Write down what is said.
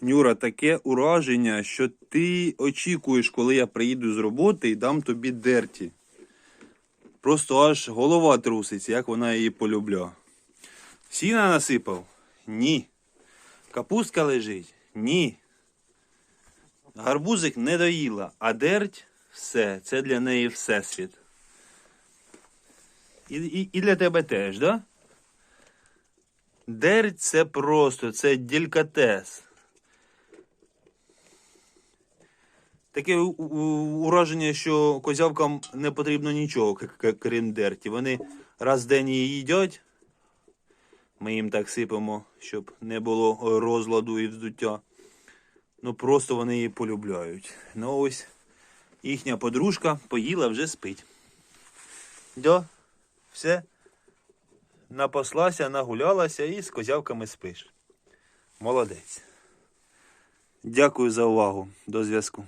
Нюра, таке ураження, що ти очікуєш, коли я приїду з роботи і дам тобі дерті. Просто аж голова труситься, як вона її полюбля. Сіна насипав? Ні. Капустка лежить? Ні. Гарбузик не доїла, а дерть все. Це для неї всесвіт. І, і, і для тебе теж, да? Дерть це просто, це делікатес. Таке ураження, що козявкам не потрібно нічого, крім дерті. Вони раз в день її їдять. Ми їм так сипемо, щоб не було розладу і вздуття. Ну просто вони її полюбляють. Ну ось їхня подружка поїла, вже спить. Да, все. Напаслася, нагулялася і з козявками спиш. Молодець. Дякую за увагу. До зв'язку.